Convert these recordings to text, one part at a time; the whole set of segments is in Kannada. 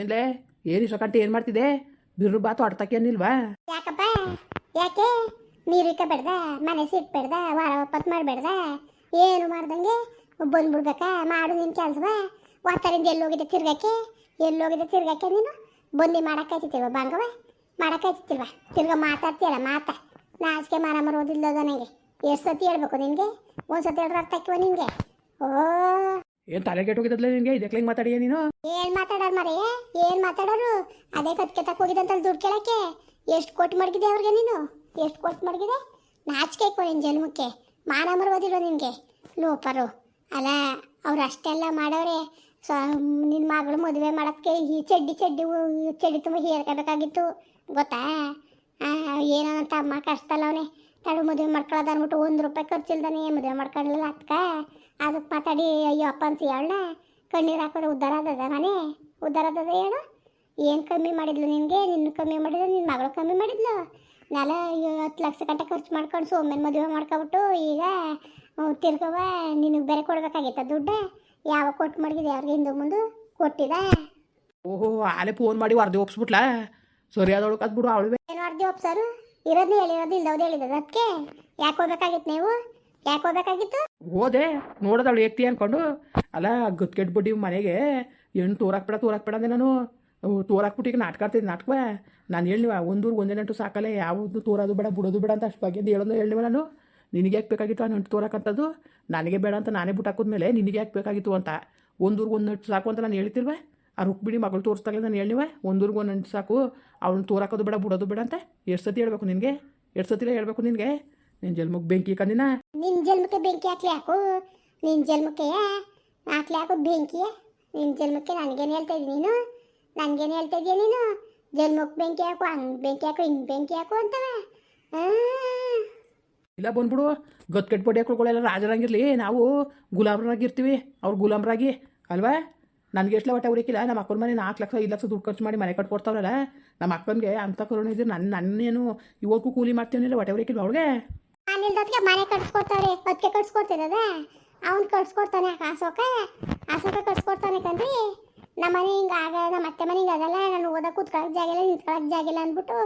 ಏನ್ಲೇ? ಏನಿ ಸೊಕಂಟಿ ಏನು ಮಾಡ್ತಿದೆ ಬಿರು ಬಾತು ಆಡ್ತಕ್ಕೇನಿಲ್ವಾ ಯಾಕಪ್ಪ? ಯಾಕೆ? ನೀರು ಇಕ್ಕಬೇಡ್ದ ಮನೆ ಸಿಟ್ ಬೇಡ್ದ? ವಾರ ಒಪ್ಪತ್ತು ಮಾಡಬೇಡ್ದ? ಏನು ಮಾಡ್ದಂಗೆ? ಬಂದ್ಬಿಡ್ಬೇಕಾ ಮಾಡು ನಿನ್ನ ಕೆಲಸವ? ವಾತಾರಿಂದ ಎಲ್ಲೋಗಿದೆ ತಿರ್ಗಕ್ಕೆ ಎಲ್ಲೋಗಿದೆ ತಿರ್ಗಕ್ಕೆ ನೀನು? ಬಂದು ಬಂಗವ ಬಾಂಗವ ಮಾಡಕ್ಕಾಯ್ತಿಲ್ವ ತಿರ್ಗ ಮಾತಾಡ್ತೀಯಲ್ಲ, ಮಾತಾ. ನಾಚಿಕೆ ಮಾರ ಮರೋದಿಲ್ಲದ ನನಗೆ. ಎಷ್ಟು ಸತಿ ಹೇಳ್ಬೇಕು ನಿನಗೆ? ಒಂದು ಸತಿ ಅರ್ಥ ಆಕ್ಕಿವ ನಿನಗೆ? ಓ ಏನು ತಲೆ ಕೆಟ್ಟೋಗಿದ್ದಲ್ಲ ನಿನ್ಗೆ? ಇದಕ್ಕೆ ಮಾತಾಡಿಯ ನೀನು? ಏನ್ ಮಾತಾಡೋರು ಮರೆ? ಏನ್ ಮಾತಾಡೋರು? ಅದೇ ಕತ್ಕೆ ತಕ್ಕ ಹೋಗಿದಂತ ದುಡ್ಡು ಕೇಳಕ್ಕೆ. ಎಷ್ಟು ಕೊಟ್ಟು ಮಡಗಿದೆ ಅವ್ರಿಗೆ ನೀನು? ಎಷ್ಟು ಕೊಟ್ಟು ಮಡಗಿದೆ ನಾಚಿಕೆ ಕೊ ನಿನ್ ಜನ್ಮಕ್ಕೆ. ಮಾನ ಮರುವುದಿಲ್ವ ನಿನಗೆ. ಲೋಪರು ಅಲ್ಲ ಅವ್ರು ಅಷ್ಟೆಲ್ಲ ಮಾಡೋರೆ. ಸೊ ನಿನ್ನ ಮಗಳು ಮದುವೆ ಮಾಡಕ್ಕೆ ಈ ಚಡ್ಡಿ ಚಡ್ಡಿ ಚಡ್ಡಿ ತುಂಬ ಹೇರ್ಕೋಬೇಕಾಗಿತ್ತು. ಗೊತ್ತಾ? ಆ, ಏನೋ ಅಮ್ಮ ಕಷ್ಟಲ್ಲ ಅವನೇ ತಡು ಮದುವೆ ಮಾಡ್ಕೊಳ್ಳೋದು ಅಂದ್ಬಿಟ್ಟು ಒಂದು ರೂಪಾಯಿ ಖರ್ಚಿಲ್ದಾನೆ ಮದುವೆ ಮಾಡ್ಕೊಳ್ಳಲ್ಲ ಅಕ್ಕ ಅದಕ್ಕೆ ಮಾತಾಡಿ ಅಯ್ಯೋ ಅಪ್ಪ ಅಂತ ಹೇಳ ಕಣ್ಣೀರು ಹಾಕೋರು ಉದ್ಧಾರ ಆದದ ಮನೆ? ಉದ್ಧಾರ ಆದದ ಹೇಳು. ಏನು ಕಮ್ಮಿ ಮಾಡಿದ್ಲು ನಿನಗೆ? ನಿನ್ನ ಕಮ್ಮಿ ಮಾಡಿದ್ಲು ನಿನ್ನ ಮಗಳು ಕಮ್ಮಿ ಮಾಡಿದ್ಲು? ನಾಲ ಹತ್ತು ಲಕ್ಷ ಗಂಟೆ ಖರ್ಚು ಮಾಡ್ಕೊಂಡು ಸೋಮೇನ ಮದುವೆ ಮಾಡ್ಕೊಬಿಟ್ಟು ಈಗ ತಿರ್ಗವ ನಿನಗೆ ಬೇರೆ ಕೊಡ್ಬೇಕಾಗಿತ್ತ ದುಡ್ಡು? ಯಾವ ಕೊಟ್ಟು ಮಡಗಿದೆ ಅವ್ರಿಗೆ ಹಿಂದೆ ಮುಂದೆ ಕೊಟ್ಟಿದ ಓಹೋ ಆಲೆ ಫೋನ್ ಮಾಡಿ ವರದಿ ಒಪ್ಸ್ಬಿಟ್ಲಾ? ಅದು ಬಿಡು ಅವಳು ಏನು ವರದಿ ಒಪ್ಸರು? ಇರೋದು ಹೇಳಿರೋದು ಇಲ್ದವ್ದು ಹೇಳಿದ ಅದಕ್ಕೆ? ಯಾಕೆ ಹೋಗ್ಬೇಕಾಗಿತ್ತು ನೀವು? ಯಾಕೆ ಹೋಗ್ಬೇಕಾಗಿತ್ತು? ಹೋದೆ. ನೋಡೋದಳು ಏಕ್ತಿ ಅನ್ಕೊಂಡು, ಅಲ್ಲ ಗತ್ ಕೆಟ್ಬಿಟ್ಟು ಮನೆಗೆ. ಹೆಣ್ಣು ತೋರಾಕ್ಬೇಡ ತೋರಾಕ್ಬೇಡ ಅಂದೆ ನಾನು. ತೋರಾಕ್ಬಿಟ್ಟು ಈಗ ನಾಟಕ ಆಡ್ತಿದ್ದೆ ನಾಟಕ ನಾನು ಹೇಳಿವ ಒಂದೂರು ಒಂದೇ ನಂಟು ಸಾಕಲ್ಲ ಯಾವುದು ತೋರೋದು ಬೇಡ, ಬಿಡೋದು ಬೇಡ ಅಂತ ಅಷ್ಟು ಬಗ್ಗೆ ಹೇಳೋದು ಹೇಳಿವ ನಾನು. ನಿನಗೆ ಯಾಕೆ ಬೇಕಾಗಿತ್ತು ಆ ನಂಟು ತೋರಾಕಂಥದ್ದು ನನಗೆ ಬೇಡ ಅಂತ ನಾನೇ ಬಿಟ್ಟು ಹಾಕಿದ್ಮೇಲೆ ನಿನಗೆ ಯಾಕೆ ಬೇಕಾಗಿತ್ತು ಅಂತ. ಒಂದೂರ್ಗೆ ಒಂದು ನಂಟು ಸಾಕು ಅಂತ ನಾನು ಹೇಳ್ತಿಲ್ವ? ಆ ರುಕ್ಬಿಡಿ ಮಗಳು ತೋರಿಸ್ದಾಗಲೇ ನಾನು ಹೇಳಿವ ಒಂದೂರ್ಗೆ ಒಂದು ನಂಟು ಸಾಕು. ಅವ್ನು ತೋರಾಕೋದು ಬೇಡ, ಬಿಡೋದು ಬೇಡ ಅಂತ? ಎಷ್ಟು ಸತಿ ಹೇಳ್ಬೇಕು ನಿನಗೆ? ಎಷ್ಟು ಸತಿಲೇ ಹೇಳ್ಬೇಕು ನಿನಗೆ? ನಿನ್ನ ಜನ್ಮಕ್ಕೆ ಬೆಂಕಿ ಕಂದಿನ ನಿನ್ನ ಜನ್ಮಕ್ಕೆ ಬೆಂಕಿ ಹಾಕ್ಲಿ ಹಾಕು. ನಿನ್ನ ಜನ್ಮಕ್ಕೆ ಹಾಕ್ಲಿ ಹಾಕು ಬೆಂಕಿ. ನಿನ್ನ ಜನ್ಮಕ್ಕೆ ನನಗೇನು ಹೇಳ್ತಾ ಇದ್ದೀನಿ ನೀನು? ನನಗೇನು ಹೇಳ್ತಾ ಇದೀಯ ನೀನು? ಜನ್ಮಕ್ಕೆ ಬೆಂಕಿ ಹಾಕು ಹಂಗೆ ಬೆಂಕಿ ಹಾಕು ಹಿಂಗೆ ಬೆಂಕಿ ಹಾಕು ಅಂತವ. ಇಲ್ಲ ಬಂದ್ಬಿಡು. ಗೊತ್ತು ಬಡ್ಡಿ ಹಾಕೊಳ್ಗಳೆಲ್ಲ ರಾಜರಂಗಿರ್ಲಿ. ನಾವು ಗುಲಾಮರಾಗಿರ್ತೀವಿ. ಅವ್ರು ಗುಲಾಮರಾಗಿ ಅಲ್ವಾ? ನನಗೆ ಎಷ್ಟು ಹೊಟ್ಟೆ ಉರಿಕಿಲ್ಲ. ನಮ್ಮ ಅಕ್ಕನ ಮನೆ ನಾಲ್ಕು ಲಕ್ಷ ಐದು ಲಕ್ಷ ದುಡ್ಡು ಖರ್ಚು ಮಾಡಿ ಮನೆ ಕಟ್ಕೊಡ್ತಾವ್ರಲ್ಲ. ನಮ್ಮ ಅಕ್ಕನಿಗೆ ಅಂಥ ಕರುಣೆ ಇದ್ರೆ ನನ್ನ ನನ್ನೇನು ಇವಾಗೂ ಕೂಲಿ ಮಾಡ್ತೀವನಿಲ್ಲ ಹೊಟ್ಟೆ ಉರಿಕಿಲ್ಲ ಅವಳಿಗೆ ನಾನಿಲ್ದೊತ್ತಿಗೆ ಮನೆ ಕಟ್ಸ್ಕೊಡ್ತಾರೆ ಅದಕ್ಕೆ ಕಟ್ಸ್ಕೊಡ್ತಿದ್ದದ ಅವ್ನು ಕಟ್ಸ್ಕೊಡ್ತಾನೆ ಕಾಸೋಕ? ಆಸೋಕ ಕಟ್ಸ್ಕೊಡ್ತಾನೆ ಕಣ್ರಿ. ನಮ್ಮ ಮನೆ ಹಿಂಗೆ ಆಗ ನಮ್ಮ ಅತ್ತೆ ಮನೆ ಆಗಲ್ಲ ನಾನು ಓದಕ್ಕೆ ಕೂತ್ಕೊಳ್ಳೋಕೆ ಜಾಗಿಲ್ಲ ನಿಂತ್ಕೊಳ್ಳೋಕೆ ಜಾಗ ಇಲ್ಲ ಅಂದ್ಬಿಟ್ಟು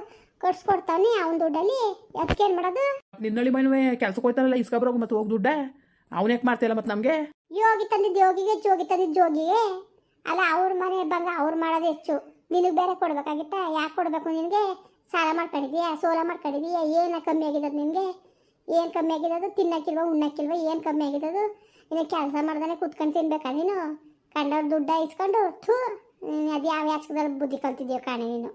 ಕಟ್ಸ್ಕೊಡ್ತಾನೆ ಅವ್ನ ದುಡ್ಡಲ್ಲಿ. ಅದಕ್ಕೆ ಏನು ಮಾಡೋದು? ನಿನ್ನಳಿ ಮನೆ ಕೆಲ್ಸಕ್ಕೆ ಹೋಗ್ತಾರಲ್ಲ ಇಸ್ಕೊಬ್ರೋಗಿ ಮತ್ತೆ ಹೋಗಿ ದುಡ್ಡ. ಅವ್ನು ಯಾಕೆ ಮಾಡ್ತಾಯಿಲ್ಲ ಮತ್ತೆ ನಮಗೆ? ಯೋಗಿ ತಂದಿದ್ದು ಯೋಗಿಗೆ ಜೋಗಿ ತಂದಿದ್ದು ಜೋಗಿಗೆ. ಅಲ್ಲ ಅವ್ರ ಮನೆ ಬಂಗ ಅವ್ರು ಮಾಡೋದು ಹೆಚ್ಚು. ನಿನಗೆ ಬೇರೆ ಕೊಡ್ಬೇಕಾಗಿತ್ತ? ಯಾಕೆ ಕೊಡಬೇಕು ನಿನಗೆ? ಸಾಲ ಮಾಡ್ಕೊಂಡಿದೀಯಾ? ಸೋಲ ಮಾಡ್ಕೊಂಡಿದೀಯಾ? ಏನ ಕಮ್ಮಿ ಆಗಿರೋದು ನಿನಗೆ? ಏನು ಕಮ್ಮಿ ಆಗಿರೋದು ತಿನ್ನಕ್ಕಿಲ್ವ, ಉಣ್ಣಕ್ಕಿಲ್ವ? ಏನು ಕಮ್ಮಿ ಆಗಿರೋದು ಇನ್ನು ಕೆಲಸ ಮಾಡ್ದಾನೆ ಕುತ್ಕೊಂಡು ತಿನ್ಬೇಕಾ ನೀನು? ಕಂಡವ್ರು ದುಡ್ಡ ಇಸ್ಕೊಂಡು, ಥೂ ಅದು ಯಾವ ಯಾಚಕದಲ್ಲಿ ಬುದ್ಧಿ ಕಲ್ತಿದ್ಯೋ ಕಾಣೆ ನೀನು.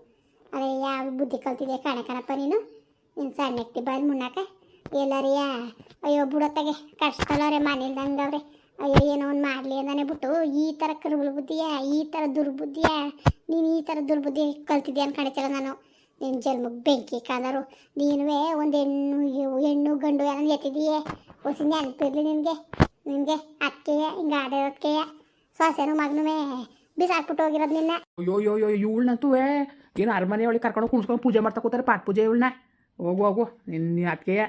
ಅದೇ ಯಾವ ಬುದ್ಧಿ ಕಲ್ತಿದ್ಯೋ ಕಾಣೆ ಕಣಪ್ಪ ನೀನು. ನೀನು ಸಣ್ಣಕ್ಕೆ ಬಂದು ಮುನ್ನಾಕ ಎಲ್ಲರಿಯ, ಅಯ್ಯೋ ಬುಡತ್ತಾಗೆ ಕಷ್ಟಲ್ಲವ್ರೆ ಮನೇಲ್ದಂಗವ್ರೆ ಅಯ್ಯೋ ಏನೋ ಒಂದು ಮಾಡಲಿ ಅಂದಾನೆ ಬಿಟ್ಟು, ಈ ಥರ ಕರುಬುಳು ಬುದ್ಧಿಯ, ಈ ಥರ ದುರ್ಬುದ್ಧಿಯ? ನೀನು ಈ ಥರ ದುರ್ಬುದ್ಧಿ ಕಲ್ತಿದ್ದೆ ಅನ್ಕೊಂಡಿದ್ದಲ್ಲ ನಾನು. ನಿನ್ನ ಜನ್ಮಕ್ಕೆ ಬೆಂಕಿ ಕಾದರು ನೀನುವೇ ಒಂದು ಹೆಣ್ಣು ಹೆಣ್ಣು ಗಂಡು ಎಲ್ಲ ಎತ್ತಿದೀಯೇ ಹೊಸ ನೆನಪಿರ್ಲಿ ನಿನಗೆ ನಿನಗೆ ಅಕ್ಕೆಯ, ಹಿಂಗೆ ಆಡೋದಕ್ಕೆಯ, ಸೊಸೆನು ಮಗನೂ ಬಿಸಾಕ್ಬಿಟ್ಟು ಹೋಗಿರೋದು ನಿನ್ನ. ಅಯ್ಯೋ ಅಯ್ಯೋ ಅಯ್ಯೋ ಇವಳನ್ನಂತೂ ಏನು ಅರಮನೆ ಒಳಗೆ ಕರ್ಕೊಂಡು ಕುಣ್ಸ್ಕೊಂಡು ಪೂಜೆ ಮಾಡ್ತಾ ಕೂತಾರೆ, ಪಾಠ ಪೂಜೆ ಇವಳನ್ನ. ಹೋಗು ಹೋಗು ನಿನ್ನ ಅಕ್ಕೆಯ,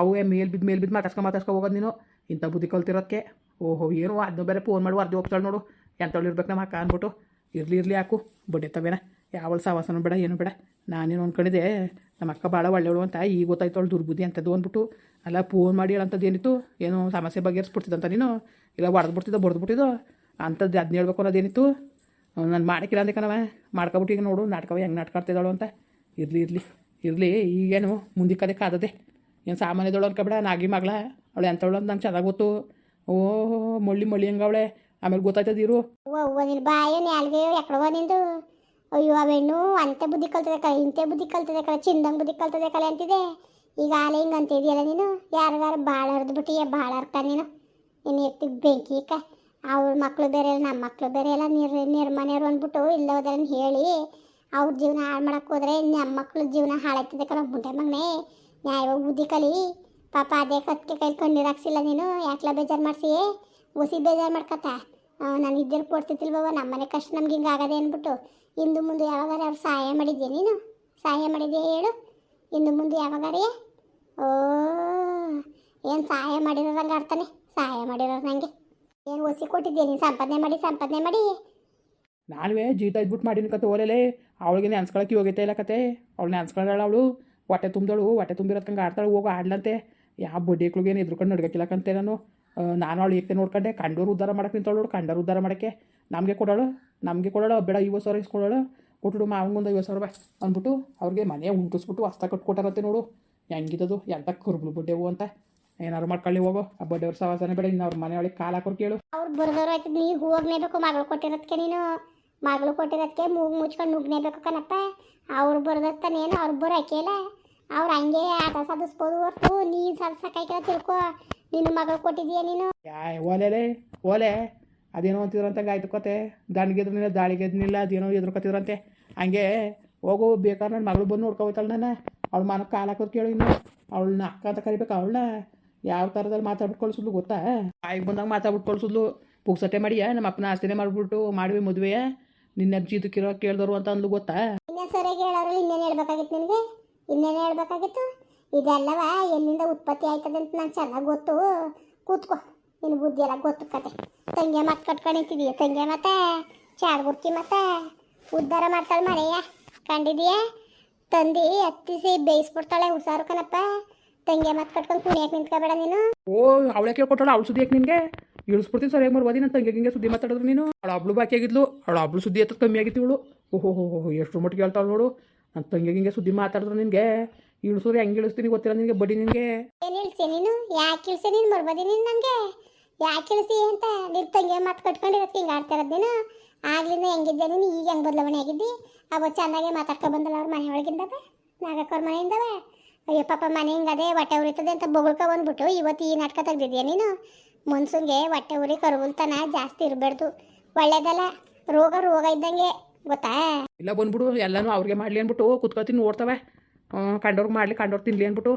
ಅವೇ ಮೇಲ್ ಬಿದ್ದು ಮೇಲ್ ಬಿದ್ದು ಮಾತಾಡ್ಸ್ಕೊಂಡು ಮಾತಾಡ್ಸ್ಕೊ ಹೋಗೋದು ನೀನು. ಇಂಥ ಬುದ್ಧಿ ಕಲ್ತಿರೋದಕ್ಕೆ. ಓಹೋ, ಏನು, ಅದನ್ನ ಬೇರೆ ಫೋನ್ ಮಾಡಿ ಅರ್ಧಿ ಹೋಗ್ತಾಳೆ ನೋಡು. ಎಂಥವಳು ಇರ್ಬೇಕು ನಮ್ಮ ಅಕ್ಕ ಅಂದ್ಬಿಟ್ಟು. ಇರಲಿ ಇರಲಿ ಹಾಕು ಬಡ್ಡೆ ತವೇನ ಯಾವಳು ಸವಾಸನೂ ಬೇಡ, ಏನು ಬೇಡ. ನಾನೇನು ಅಂದ್ಕೊಂಡಿದ್ದೆ ನಮ್ಮ ಅಕ್ಕ ಭಾಳ ಒಳ್ಳೆಯವಳು ಅಂತ, ಈಗ ಗೊತ್ತಾಯ್ತು ದುರ್ಬುದ್ಧಿ ಅಂತದ್ದು ಅಂದ್ಬಿಟ್ಟು, ಅಲ್ಲ ಫೋನ್ ಮಾಡಿ ಹೇಳಂಥದ್ದು ಏನಿತ್ತು? ಏನೋ ಸಮಸ್ಯೆ ಬಗೆಹರಿಸ್ಬಿಡ್ತಿದ್ದಂತ ನೀನು? ಇಲ್ಲ ಹೊಡೆದ್ಬಿಡ್ತಿದ್ದೋ ಬಡ್ದ್ಬಿಟ್ಟಿದ್ದೋ ಅಂಥದ್ದು ಅದನ್ನ ಹೇಳ್ಬೇಕು ಅನ್ನೋದೇನಿತ್ತು? ನಾನು ಮಾಡಕ್ಕಿಲ್ಲ ಅಂದೆ ಕಣವ ಮಾಡ್ಕೊಬಿಟ್ಟು ಈಗ ನೋಡು ನಾಟಕವ ಹೆಂಗೆ ನಾಟ್ಕಾಡ್ತಿದ್ದಾಳು ಅಂತ. ಇರಲಿ ಇರಲಿ ಇರಲಿ, ಈಗೇನು ಮುಂದಿನ ಕದೆ ಕಾದದೆ ಏನು ಸಾಮಾನ್ಯದವಳು ಅನ್ಕೊಬೇಡ, ನಾಗಿ ಮಗಳ. ಅವಳು ಎಂಥವಳು ಅಂತ ನಂಗೆ ಚೆನ್ನಾಗಿ ಗೊತ್ತು. ಓ, ಮೊಳ್ಳಿ ಮಳ್ಳಿ ಅವಳೆ. ಆಮೇಲೆ ಗೊತ್ತಾಯ್ತದ ಅಯ್ಯೋ, ಅವೇನು ಅಂತೆ ಬುದ್ಧಿ ಕಲ್ತದೆ ಕಳೆ ಇಂತೆ ಬುದ್ಧಿ ಕಲ್ತದೆ ಕಳೆ ಚಿಂದಂಗೆ ಬುದ್ಧಿ ಕಲ್ತದೆ ಕಳೆ ಅಂತಿದೆ. ಈಗ ಆಲೆ ಹಿಂಗೆ ಅಂತಿದೆಯಲ್ಲ ನೀನು? ಯಾರ್ಯಾರು ಭಾಳ ಹರಿದು ಬಿಟ್ಟಿಯ ಭಾಳ ಅರ್ಥ ನೀನು? ನೀನು ಎತ್ತಿ ಬೆಂಕಿ ಕ ಅವ್ರ ಮಕ್ಕಳು ಬೇರೆ ನಮ್ಮ ಮಕ್ಕಳು ಬೇರೆ ಎಲ್ಲ ನಿರ್ ನಿರ್ಮನೆಯವರು ಅಂದ್ಬಿಟ್ಟು ಇಲ್ಲ ಹೋದ್ರೆ ಹೇಳಿ, ಅವ್ರ ಜೀವನ ಹಾಳು ಮಾಡಕ್ಕೆ ಹೋದ್ರೆ ನಮ್ಮ ಮಕ್ಕಳು ಜೀವನ ಹಾಳಾಗ್ತದೆ ಕಣ ಮುಂಡೆ ಮಗನೇ. ನ್ಯಾಯವಾಗಿ ಬುದ್ಧಿ ಕಲಿ. ಪಾಪ ಅದೇ ಕತ್ಕೆ ಕೈ ಕಣ್ಣೀರು ಹಾಕ್ಸಿಲ್ಲ ನೀನು, ಯಾಕ್ಲ ಬೇಜಾರು ಮಾಡಿಸಿ ಒಸಿ ಬೇಜಾರು ಮಾಡ್ಕತ್ತ? ನಾನು ಇದ್ದರು ನಮ್ಮ ನಮ್ಮನೆ ಕಷ್ಟ ನಮ್ಗೆ ಹಿಂಗೆ ಆಗದೆ ಅಂದ್ಬಿಟ್ಟು, ಇಂದು ಮುಂದೆ ಯಾವಾಗಾರ ಅವ್ರು ಸಹಾಯ ಮಾಡಿದ್ಯಾ ನೀನು? ಸಹಾಯ ಮಾಡಿದ್ಯಾ ಹೇಳು? ಇಂದು ಮುಂದೆ ಯಾವಾಗಾರೇ ಓ, ಏನು ಸಹಾಯ ಮಾಡಿರೋದಂಗೆ ಆಡ್ತಾನೆ ಸಹಾಯ ಮಾಡಿರೋದು ನನಗೆ ಏನು ಒಸಿ ಕೊಟ್ಟಿದ್ದೆ ನೀನು? ಸಂಪಾದನೆ ಮಾಡಿ ಸಂಪಾದನೆ ಮಾಡಿ. ನಾನುವೇ ಜೀತ ಇದ್ಬಿಟ್ಟು ಮಾಡಿನ ಕತೆ ಓಲೇ ಅವಳಿಗೆ ನೆನ್ಸ್ಕೊಳಕ್ಕೆ ಹೋಗೈತೆ ಇಲ್ಲ ಕತೆ. ಅವಳು ನೆನ್ಸ್ಕೊಳ್ಳಾಳ ಅವಳು. ಹೊಟ್ಟೆ ತುಂಬಿದಳು. ಹೊಟ್ಟೆ ತುಂಬಿರೋದ್ಕಂಗೆ ಆಡ್ತಾಳು, ಹೋಗಿ, ಆಡ್ಲಂತೆ. ಯಾವ ಬಡ್ಡಿಕ್ಳಿಗೇನು ಎದ್ರುಕೊಂಡು ನಡ್ಗಕ್ಕಿಲ್ಲಕಂತೆ ನಾನು. ನಾನು ಅವಳು ಏಕೆ ನೋಡ್ಕೊಂಡೆ, ಕಂಡೋರು ಉದ್ಧಾರ ಮಾಡಕ್ಕೆ ನಿಂತವಳು, ಕಂಡೋರು ಉದ್ಧಾರ ಮಾಡೋಕ್ಕೆ ನಮಗೆ ಕೊಡೋಳು ನಮಗೆ ಕೊಡೋಳು, ಬೇಡ ಐವತ್ತು ಸಾವಿರ ಇಸ್ಕೊಳ್ಳೋಳು ಕೊಟ್ಟು ಮಾವಂಗೊಂದು ಐವತ್ತು ಸಾವಿರ ರೂಪಾಯಿ ಅಂದ್ಬಿಟ್ಟು ಅವ್ರಿಗೆ ಮನೆ ಉಂಟಿಸ್ಬಿಟ್ಟು ಹಸ್ತ ಕಟ್ಕೊಟ್ಟಾರತ್ತೆ ನೋಡು. ಹೆಂಗಿದದು, ಎಂತ ಕರ್ಬಲು ಬಡ್ಡೆವು ಅಂತ. ಏನಾರು ಮಾಡ್ಕೊಳ್ಳಿ ಹೋಗೋ, ಆ ಬಡ್ಡೆಯವ್ರ ಸವಾಸನೆ ಬೇಡ, ಇನ್ನು ಅವ್ರ ಮನೆ ಒಳಗೆ ಕಾಲು ಹಾಕೋರು ಕೇಳು. ಅವ್ರು ಬರೋದವ್ರು ಆಯ್ತದ ನೀ ಹೋಗ್ನೇಬೇಕು, ಮಗಳು ಕೊಟ್ಟಿರೋದಕ್ಕೆ ನೀನು. ಮಗಳು ಕೊಟ್ಟಿರೋದಕ್ಕೆ ಮೂಗು ಮುಚ್ಕೊಂಡು ನುಗ್ನೇಬೇಕು ಕಣಪ್ಪ. ಅವ್ರು ಬರೋದತ್ತಾನೇನು ಅವ್ರು ಬರೋ ಕೇಳ ಅವ್ರು ಹಂಗೆ ಆಟ ಸಾಧಿಸ್ಬೋದು ಹೊರತು ನೀನು ಕೇಳ ತಿಳ್ಕೊ. ನಿನ್ನ ಮಗ ಕೊಟ್ಟಿದೀಯ ನೀನು? ಯಾ ಓಲೆಲೆ ಓಲೆ ಅದೇನೋ ಅಂತಿದ್ರಂತಂಗೆ ಗಾಯ್ತು ಕತೆ ದಾಳಿ ದಾಳಿಗೆದ್ನಿಲ್ಲ ಅದೇನೋ ಎದುರ್ಕೊತಿದ್ರಂತೆ. ಹಂಗೆ ಹೋಗು ಬೇಕಾದ್ರೆ ನನ್ನ ಮಗಳು ಬಂದು ನೋಡ್ಕೊಬೋಯ್ತಾಳೆ ನಾನು ಅವಳು ಮನ ಕಾಲು ಹಾಕೋದು ಕೇಳು ಇನ್ನು. ಅವಳನ್ನ ಅಕ್ಕ ಅಂತ ಕರಿಬೇಕು ಅವಳನ್ನ. ಯಾವ ಥರದಲ್ಲಿ ಮಾತಾಡ್ಬಿಟ್ಟು ಕಳ್ಸಿದ್ಲು ಗೊತ್ತಾ? ಆಯ್ಕೆ ಬಂದಾಗ ಮಾತಾಡ್ಬಿಟ್ಟು ಕಳ್ಸಿದ್ಲು. ಪುಕ್ಸಟ್ಟೆ ಮಾಡಿಯ? ನಮ್ಮ ಅಪ್ಪನ ಆಸ್ತಿನೇ ಮಾಡಿಬಿಟ್ಟು ಮಾಡಿವಿ ಮದುವೆಯ? ನಿನ್ನ ಕಿರೋ ಕೇಳಿದ್ರು ಅಂತ ಅಂದ್ಲು ಗೊತ್ತಾ? ಇನ್ನೇನು ಸರಿಯಾಗಿ ಹೇಳೋರು ಇನ್ನೇನು ಹೇಳ್ಬೇಕಾಗಿತ್ತು ನಿನಗೆ? ಇನ್ನೇನು ಹೇಳ್ಬೇಕಾಗಿತ್ತು? ಇದೆಲ್ಲವ? ಎಲ್ಲಿಂದ ಉತ್ಪತ್ತಿ ಆಯ್ತದೆ ಅಂತ ನಂಗೆ ಚೆನ್ನಾಗಿ ಗೊತ್ತು. ಕೂತ್ಕೋ. ನಿನ್ನ ಬುದ್ಧಿ ಎಲ್ಲ ಗೊತ್ತು ಕತೆ. ತಂಗೆ ಮತ್ತೆ ಕಟ್ಕೊಂಡಿದ್ದೀಯ ತಂಗೆ ಮತ್ತೆ ಚಾಡ್ಗುರ್ಕಿ ಮತ್ತೆ ಉದ್ಧಾರ ಮಾಡ್ತಾಳೆ ಮನೆಯ ಕಂಡಿದೀಯ? ತಂದಿ ಹತ್ತಿಸಿ ಬೇಯಿಸ್ಬಿಡ್ತಾಳೆ ಹುಷಾರು ಕಣಪ್ಪ. ತಂಗೆ ಮತ್ತೆ ಕಟ್ಕೊಂಡು ಕುಣಿಯಕ್ಕೆ ನಿಂತ್ಕೋಬೇಡ ನೀನು. ಓ, ಅವಳೆ ಕೇಳ್ಕೊಟ್ಟಾಳ ಅವಳು ಸುದ್ದಿ ಯಾಕೆ ನಿನಗೆ? ಇಳಿಸ್ಬಿಡ್ತೀನಿ ಸರಿಯಾಗಿ ಮರ್ಬೋದಿ ನನ್ನ ತಂಗಿಗೆ ಹಿಂಗೆ ಸುದ್ದಿ ಮಾತಾಡಿದ್ರು ನೀನು. ಅವಳು ಅಬ್ಳು ಬಾಕಿ ಆಗಿದ್ಲು. ಅವಳು ಅಬ್ಳು ಸುದ್ದಿ ಎತ್ತದ ಕಮ್ಮಿ ಆಗಿತ್ತು ಇವಳು. ಓಹೋ ಎಷ್ಟು ಮಟ್ಟಿಗೆ ಹೇಳ್ತಾಳೆ ನೋಡು. ನನ್ನ ತಂಗಿಗೆ ಹಿಂಗೆ ಸುದ್ದಿ ಮಾತಾಡಿದ್ರು ನಿನಗೆ. ಇಳಿಸೋದು ಹೆಂಗೆ ಇಳಿಸ್ತೀನಿ ಗೊತ್ತಿಲ್ಲ ನಿನಗೆ ಬಡಿ ನಿನಗೆ. ಏನು ಇಳಿಸಿ ನೀನು? ಯಾಕೆ ಇಳಿಸಿ ನೀನು ಮರ್ಬೋದಿ ನೀನು ನನಗೆ? ಯಾಕೆ ಇಳಿಸಿ ಅಂತ? ನಿನ್ನ ತಂಗಿ ಮತ್ತೆ ಕಟ್ಕೊಂಡಿರೋದಕ್ಕೆ ಹಿಂಗೆ ಆಡ್ತಾ ಇರೋದು ನೀನು? ಆಗ್ಲಿಂದ ಹೆಂಗಿದ್ದೆ ನೀನು? ಈಗ ಹೆಂಗೆ ಬದಲಾವಣೆ ಆಗಿದ್ದಿ? ಅವತ್ತು ಚೆನ್ನಾಗಿ ಮಾತಾಡ್ಕೊ ಬಂದಲ್ಲ ಅವ್ರ ಮನೆ ಒಳಗಿಂದವ? ನಾಗಕ್ಕವ್ರ ಮನೆಯಿಂದವ? ಅಯ್ಯೋ ಪಾಪ ಮನೆ ಅದೇ ಹೊಟ್ಟೆ ಉರಿತದೆ ಅಂತ ಬೊಗಳ್ಕೊ ಬಂದ್ಬಿಟ್ಟು ಇವತ್ತು ಈ ನಾಟಕ ತೆಗ್ದಿದ್ಯಾ ನೀನು? ಮನ್ಸಂಗೆ ಹೊಟ್ಟೆ ಉರಿ ಕರುಗುಲ್ತನ ಜಾಸ್ತಿ ಇರಬಾರ್ದು ಒಳ್ಳೇದಲ್ಲ. ರೋಗ ರೋಗ ಇದ್ದಂಗೆ ಗೊತ್ತಾ? ಇಲ್ಲ ಬಂದ್ಬಿಡು ಎಲ್ಲನೂ ಅವ್ರಿಗೆ ಮಾಡಲಿ ಅಂದ್ಬಿಟ್ಟು ಕುತ್ಕೊತೀನಿ ನೋಡ್ತವೆ. ಕಂಡವ್ರಿಗೆ ಮಾಡಲಿ ಕಂಡವ್ರು ತಿನ್ಲಿ ಅಂದ್ಬಿಟ್ಟು.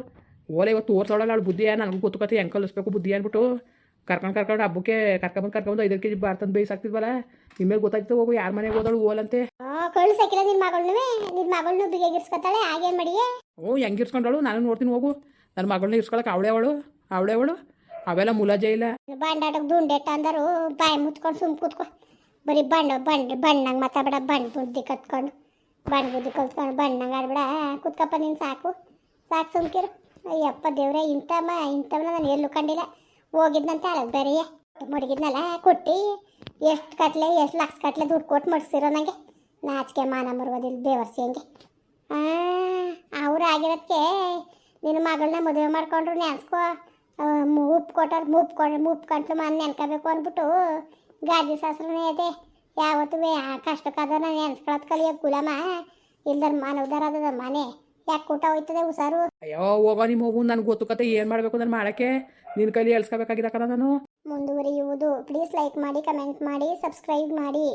ಓಲೆ ಇವತ್ತು ತೋರ್ಸೋಳಲ್ಲ ಅವಳು ಬುದ್ಧಿಯ ನನಗೂ ಗೊತ್ತುಕತೆ ಹೆಂಗೆ ಕಲಿಸ್ಬೇಕು ಬುದ್ಧಿ ಅಂದ್ಬಿಟ್ಟು. ಕರ್ಕೊಂಡು ಕರ್ಕೊಂಡು ಹಬ್ಬಕ್ಕೆ ಕರ್ಕೊಂಬಂದು ಕರ್ಕೊಂಡು ಐದು ಕೆ ಜಿ ಬಾರ್ತಂದು ಬೇಯಿಸಾಕ್ತಿದ್ವಲ್ಲ. ನಿಮ್ಮೇಲೆ ಗೊತ್ತಾಗ್ತದೆ ಹೋಗು ಯಾರ ಮನೆಗೆ ಹೋದಳು ಓಲಂತೆ ಕಳ್ಸಕ್ಕಿಲ್ಲ ನಿನ್ನ ಮಗಳನ್ನೂ ನಿನ್ನ ಮಗಳನ್ನೂ ಬಿಗಿಗಿರ್ಸ್ಕೊತಾಳೆ ಹಾಗೇನು ಮಾಡಿಯೇ? ಓ ಹೆಂಗೆ ಇರ್ಸ್ಕೊಂಡಳು ನಾನು ನೋಡ್ತೀನಿ ಹೋಗು. ನನ್ನ ಮಗಳನ್ನ ಇರ್ಸ್ಕೊಳಕ್ಕೆ ಅವಳೇ ಅವಳು ಅವಳೆ ಅವಳು. ಅವೆಲ್ಲ ಮುಲಾಜೆ ಇಲ್ಲ. ಬಂಡಾಟಕ್ಕೆ ದುಂಡೆಟ್ಟ ಅಂದರು ಬಾಯಿ ಮುಚ್ಕೊಂಡು ಸುಮ್ ಕೂತ್ಕೊ. ಬರೀ ಬಣ್ಣ ಬಣ್ಣ ಬಣ್ಣಂಗೆ ಮಾತಾಡ ಬಣ್ಣ ಬುದ್ಧಿ ಕತ್ಕೊಂಡು. ಬಣ್ಣ ಬುದ್ಧಿ ಕಲ್ತ್ಕೊಂಡು ಬಣ್ಣಂಗೆ ಆಡ್ಬೇಡ. ಕುತ್ಕಪ್ಪ ನೀನು ಸಾಕು. ಸಾಕು ಸುಮ್ಕಿರು. ಅಯ್ಯಪ್ಪ ದೇವ್ರೆ, ಇಂಥಮ್ಮ ಇಂಥವನ್ನ ನಾನು ಎಲ್ಲೂ ಕಂಡಿಲ್ಲ. ಹೋಗಿದ್ನಂತೆ ಅಲ್ಲ ಬರೀ. ಮಡಗಿದ್ನಲ್ಲ, ಕೊಟ್ಟು. ಎಷ್ಟು ಕಟ್ಲೆ, ಎಷ್ಟು ಲಕ್ಷ ಕಟ್ಲೆ ದುಡ್ಡು ಕೊಟ್ಟು ಮಡ್ಸಿರೋ ನನಗೆ ನಾಚಿಕೆ ಮಾನ ಮರುವುದಿಲ್ಲ ದೇವರ್ಸಿ ಹಂಗೆ ಅವ್ರು ಆಗಿರೋದಕ್ಕೆ ನಿನ್ನ ಮಗಳನ್ನ ಮದುವೆ ಮಾಡ್ಕೊಂಡ್ರು ನೆನ್ಸ್ಕೊ. ಮೂಪ್ ಕೊಟ್ಟರು ಮೂಪ್ ಕೊಡ ಮೂಪ್ ಕಂಟ್ಲು ಮನೆ ನೆನ್ಕೋಬೇಕು ಅಂದ್ಬಿಟ್ಟು ಗಾದಿ ಸಾಸ್ರೇ ಇದೆ ಯಾವತ್ತೂ ನಾನು ನೆನ್ಸ್ಕೊಳತ್ ಕಲಿಯೋ ಗುಲಾಮ ಇಲ್ದರ್ ಮಾನವದಾರ ಅದ ಮನೆ. ಯಾಕೆ ಊಟ ಹೋಯ್ತದೆ ಹುಷಾರು? ಅಯ್ಯೋ ಹೋಗೋ ನಿಮ್ಮ ಹೋಗು ನನಗೆ ಗೊತ್ತು ಕತೆ ಏನು ಮಾಡಬೇಕು ನಾನು ಮಾಡೋಕ್ಕೆ. ನಿನ್ನ ಕೈಲಿ ಎಳ್ಸ್ಕೋಬೇಕಾಗಿದ್ದಕ್ಕಲ್ಲ ನಾನು ಮುಂದುವರಿಯುವುದು. ಪ್ಲೀಸ್ ಲೈಕ್ ಮಾಡಿ ಕಮೆಂಟ್ ಮಾಡಿ ಸಬ್ಸ್ಕ್ರೈಬ್ ಮಾಡಿ.